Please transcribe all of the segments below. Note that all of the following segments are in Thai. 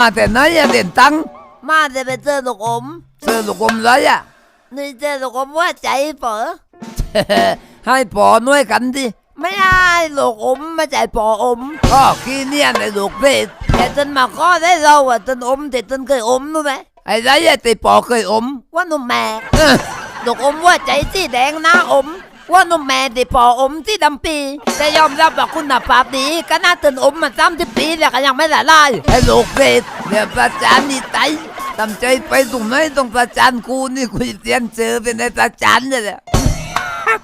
มาแต่ไหนอะเด่นตังมาจะไปเจอลูกอมเจอลูกอมไรอะ นี่เจอลูกอมว่าใจเปอให้ปอน้วยกันดิไม่ได้ลูกอมไม่ใจปออมก็ขี้เนี่ยในลูกเพชรแต่จนมาข้อได้เราอะจนอมแต่จนเคยอมรู้ไหมไอ้ไรอะติปอเคยอมว่านุ่มแม่เออลูกอมว่าใจสีแดงหน้าอม ว่านุ่มแม่ที่ปออมที่ดำปีแต่ยอมรับว่าคุณภาพดีก็น่าตื่นอมมาสามสิบปีแล้วก็ยังไม่ละลายไอ้ลูกเพชรเนี่ยประจานนี่ไตทำใจไปตรงไหนต้องประจานกูนี่กูเตียนเจอเป็นไอ้ประจานเลยแหละ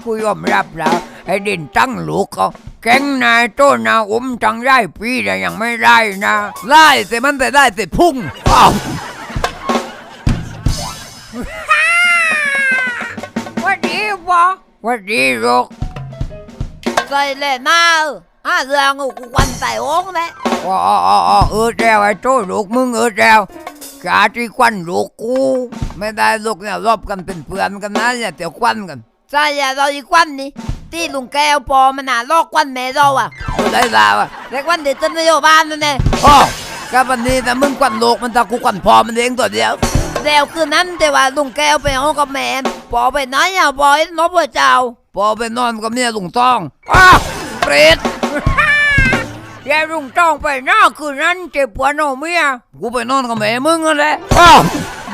กูยอมรับแล้วไอ้ด่นตั้งลูกเขาแกงนายโตนาอมจังได้ปีแต่ยังไม่ได้นะไล่แต่มันแต่ได้แต่พุ่งอ้าวว่าดีปะ วัดดีลูกใส่เลยมาอะเรื่องกูควันใส่โอ่งเลยอ๋ออ๋ออ๋ออ๋อเออแล้วไอ้โตลูกมึงเออแล้วกาที่ควันลูกกู ไม่ได้ลูกเนี่ยรอบกันเป็นเพื่อนกันนะเนี่ยเดี๋ยวควันกันใช่อะเราอีกวันนี่ที่ลุงแก้วปอมันน่ะลอกควันแม่เราอะกูได้ลาวอะเด็กวันเด็กจนไม่อยู่บ้านนั่นเองอ๋อกับวันนี้นะมึงควันลูกมันตากูควันพอมันเองตัวเดียว แล้วคืนนั้นแต่ว่าลุงแก้วไปห้องกับแม่ปอไปไหนอะปอยนบว่าเจ้าพอไปนอนกับเมียลุงต้องอ้าวเปรตยายลุงต้องไปหน้าคืนนั้นเจ็บปวดหนอเมียกูไปนอนกับแม่มึงนั่นแหละอ้าว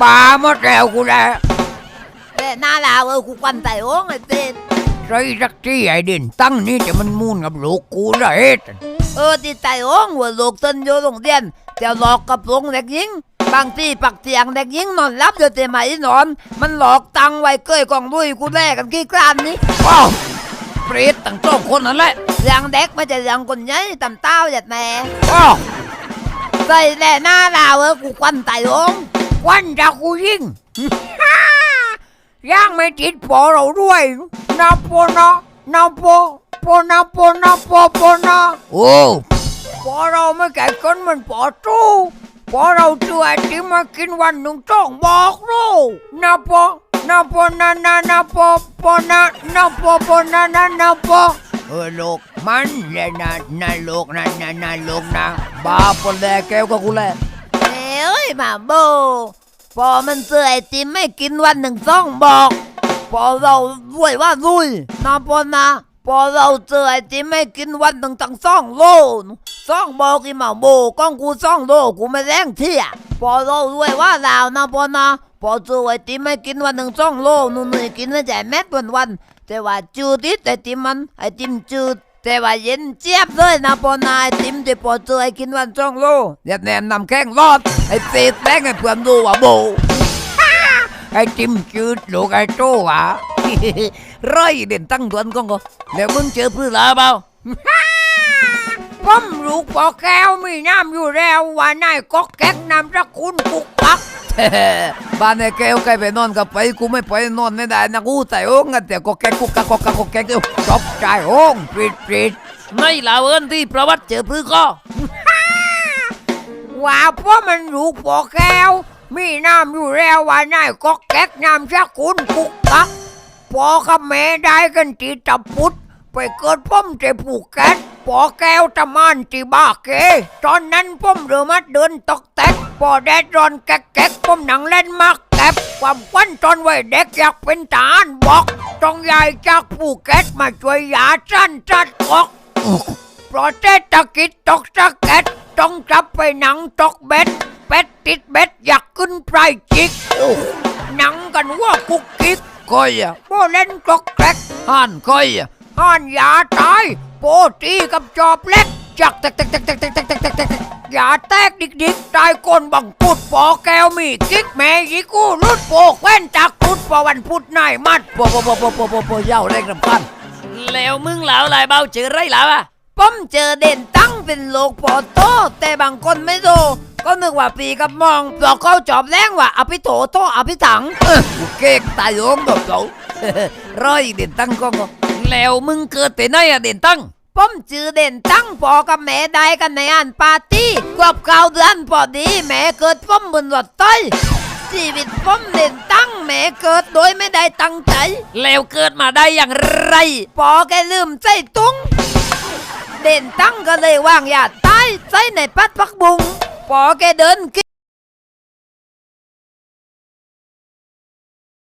บาหมดแล้วกูแหละแต่หน้าลาวเออกูควันใส่โอ่งไอ้เต้นใส่สักที่ไอ้เด่นตั้งนี่จะมันมูนกับลูกกูละเฮ็ดเออที่ใส่โอ่งว่าลูกเต้นอยู่โรงเรียนแต่หลอกกับลงเด็กหญิง บางทีปักเตียงเด็กหญิงนอนรับอยู่แต่ไม่นอน มันหลอกตังไว้เกยกองด้วยกูแลกกันขี้กลานนี่อ้าวเปรตตั้งสองคนนั่นแหละเรื่องเด็กไม่ใช่เรื่องคนใหญ่ตำเต้าหยัดแม่อ้าวใส่แล่หน้าลาวเออกูควันไต่โองควันจากกูยิงย่างไม่ติดพอเราด้วยนาโปนานาโปโปนาโปนาโปโปนาโอ้พอเราไม่แก่คนมันพอตู้ พอเราเจอไอติมมากินวันหนึ่งต้องบอกรู้นาโปนาโปนานานาโปโปนานาโปโปนานานาโปเออลูกมันเลยนะนะลูกนะนะนะลูกนะบาปนแลแก้วก็กูแลเอ้ยมาโบพอมันเจอไอติมไม่กินวันหนึ่งต้องบอกพอเรารวยว่ารุยนะพอนะ พอเราเจอไอติมไม่กินวันหนึ่งตั้งสองโลสองบอกอีหมาโบก้องกูสองโลกูไม่แรงเที่ยพอเรารวยว่าลานะพอนะพอเจอไอติมไม่กินวันหนึ่งสองโลนู่นนี่กินแล้วใจแม็ดวันวันแต่ว่าจืดนิดไอติมมันไอติมจืดแต่ว่าเย็นเจี๊ยบเลยนะปอนายติมที่ปอเจอไอ้กินวันจ้องโลเดี๋ยวแนมนำแข้งรอดไอ้เศษแรงไอ้เพื่อนดูว่าโบไอ้จิ้มจืดลูกไอ้โตว่ะ ร้อยเด่นตั้งดวนกองก็แล้วมึงเจอพื้นลาเปล่าผมลูกปอแก้วมีน้ำอยู่แล้วว่านายก็แก๊กน้ำสกุลกุกปักบ้านไอ้แก้วใครไปนอนกับไปกูไม่ไปนอนไม่ได้นะกูแต่โอ้งกันแต่ก็แก๊กกุกกักกุกกักกุกแก๊กอยู่จบใจโอ้งปิดปิดไม่ลาเอินที่ประวัติเจอพื้นก็ว่าเพราะมันลูกปอแก้วมีน้ำอยู่แล้วว่านายก็แก๊กน้ำสกุลกุกกัก ปอกับแม่ได้กันตีตะพุดไปเกิดพ่อมเจผูกแก๊สปอแก้วตะมานตีบ้าเกตอนนั้นพ่อมเรือมาเดินตอกแตกปอแดดร้อนแก๊กแก๊กพ่อมหนังเล่นมากแก็บความควันตอนวัยเด็กอยากเป็นทหารบอกต้องยายจากภูเก็ตมาช่วยยาสั้นจัดกอกเพราะเศรษฐกิจตกสะเก็ดต้องจับไปหนังตกเบ็ดเป็ดติดเบ็ดอยากขึ้นไพรจิกหนังกันว่ากุกกิก ก้อยอะโบเล่นกอกแกรกห่านก้อยอะห่านยาตายโปตีกับจอบเล็กจักแตกแตกแตกแตกแตกแตกแตกแตกแตกยาแตกดิกดิกตายก้นบังพุดปอแก้วมีกิ๊กแม่ยิกูรุดโปกแว่นจากพุดปอวันพุดนายมัดปอปอปอปอปอปอปอยาวแรงรำพันแล้วมึงเหลาลายเบาเจอไรเหลาอะป้อมเจอเด่นตั้งเป็นโลกปอโตแต่บางคนไม่โต ก็นึกว่าปีกับมองบอกเขาจอบแรงว่าอภิโถโตอภิถังเออกูเก๊กตายโยงดอกเขาร้อยเด่นตั้งก็งแล้วมึงเกิดแต่ไหนอะเด่นตั้งป้อมจือเด่นตั้งพอกับแม่ได้กันในอันปาร์ตี้ครบเก้าเดือนพอดีแม่เกิดป้อมบนรถไต้ชีวิตป้อมเด่นตั้งแม่เกิดโดยไม่ได้ตั้งใจแล้วเกิดมาได้อย่างไรพอแกลืมใส่ตุ้งเด่นตั้งก็เลยว่างยาตายใส่ในปัดพักบุง พอแกเดินกิน